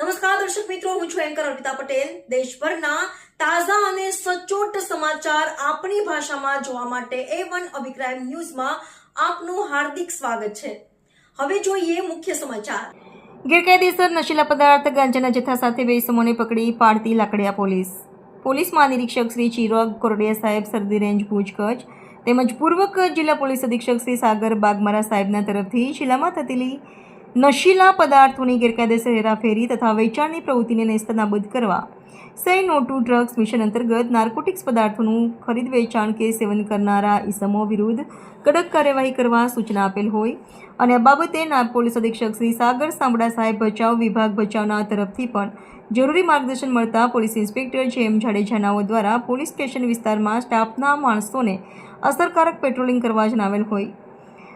નમસ્કાર, દર્શક મિત્રો, હું છું એન્કર અર્પિતા પટેલ. દેશભરના તાજા અને સચોટ સમાચાર આપણી ભાષામાં જોવા માટે એ વન અભિપ્રાય ન્યૂઝમાં આપનું હાર્દિક સ્વાગત છે. હવે જોઈએ મુખ્ય સમાચાર. ગેરકાયદેસર નશીલા પદાર્થ ગાંજાના જથ્થા સાથે બે સમોને પકડી પાડતી લાકડિયા પોલીસ. પોલીસ મહાનિરીક્ષક શ્રી ચિરાગ કોરડિયા સાહેબ સરદી રેન્જ ભુજ કચ્છ તેમજ પૂર્વ જિલ્લા પોલીસ અધિક્ષક શ્રી સાગર બાગમારા સાહેબના તરફથી જિલ્લામાં થતી નશીલા પદાર્થોની ગેરકાયદેસર હેરાફેરી તથા વેચાણની પ્રવૃત્તિને નેસ્તનાબૂદ કરવા. Say no to drugs mission અંતર્ગત નાર્કોટિક્સ પદાર્થોનું ખરીદ વેચાણ કે સેવન કરનારા ઇસમો વિરુદ્ધ કડક કાર્યવાહી કરવા સૂચના આપેલ હોય. અને આ બાબતે નાયબ પોલીસ અધિક્ષક શ્રી સાગર સાંબડા સાહેબ ભચાઉ વિભાગ ભચાઉના તરફથી પણ જરૂરી માર્ગદર્શન મળતા પોલીસ ઇન્સ્પેક્ટર જે એમ જાડેજાનાઓ દ્વારા પોલીસ સ્ટેશન વિસ્તારમાં સ્ટાફના માણસોને અસરકારક પેટ્રોલિંગ કરવા જણાવેલ હોય.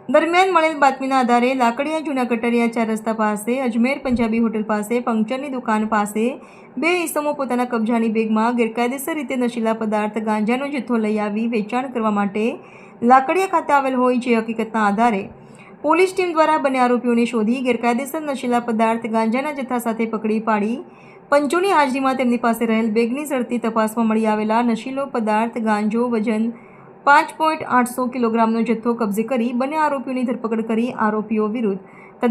દરમિયાન મળેલ બાતમીના આધારે લાકડીયા જૂના કટરિયા ચાર રસ્તા પાસે, અજમેર પંજાબી હોટેલ પાસે, પંક્ચરની દુકાન પાસે બે ઇસમો પોતાના કબજાની બેગમાં ગેરકાયદેસર રીતે નશીલા પદાર્થ ગાંજાનો જથ્થો લઈ આવી વેચાણ કરવા માટે લાકડીયા ખાતે આવેલ હોય જે હકીકતના આધારે પોલીસ ટીમ દ્વારા બંને આરોપીઓને શોધી ગેરકાયદેસર નશીલા પદાર્થ ગાંજાના જથ્થા સાથે પકડી પાડી પંચોની હાજરીમાં તેમની પાસે રહેલ બેગની ઝડપી તપાસમાં મળી આવેલા નશીલો પદાર્થ ગાંજો, વજન પાંચ પોઈન્ટ આઠસો કિલોગ્રામનો જથ્થો કબજે કરી બંને આરોપીઓની ધરપકડ કરી આરોપીઓ વિરુદ્ધ.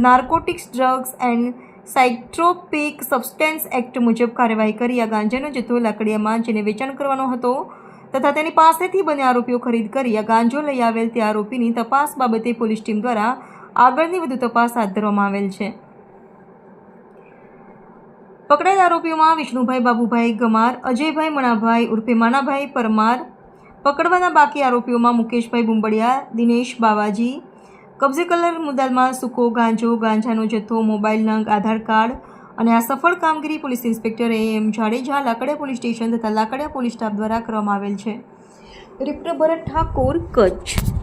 Narcotics drugs and psychotropic substance act મુજબ કાર્યવાહી કરી. આ ગાંજાનો જથ્થો લાકડીયામાં જેને વેચાણ કરવાનો હતો તથા તેની પાસેથી બંને આરોપીઓ ખરીદ કરી. આ ગાંજો લઈ આવેલ તે આરોપીની તપાસ બાબતે પોલીસ ટીમ દ્વારા આગળની વધુ તપાસ હાથ ધરવામાં આવેલ છે. પકડાયેલ આરોપીઓમાં વિષ્ણુભાઈ, બાબુભાઈ ગમાર, અજયભાઈ મણાભાઈ ઉર્ફે માનાભાઈ પરમાર પકડવાના બાકી આરોપીઓમાં મુકેશભાઈ બુંબડિયા, દિનેશ બાવાજી, કબજે કલર મુદ્દામાં સૂકો ગાંજો, ગાંજાનો જથ્થો, મોબાઈલ નંગ, આધાર કાર્ડ અને આ સફળ કામગીરી police inspector A M Jadeja Lakadiya police station તથા લાકડિયા પોલીસ સ્ટાફ દ્વારા કરવામાં આવેલ છે. રિપ્ટર ભરત ઠાકોર, કચ્છ.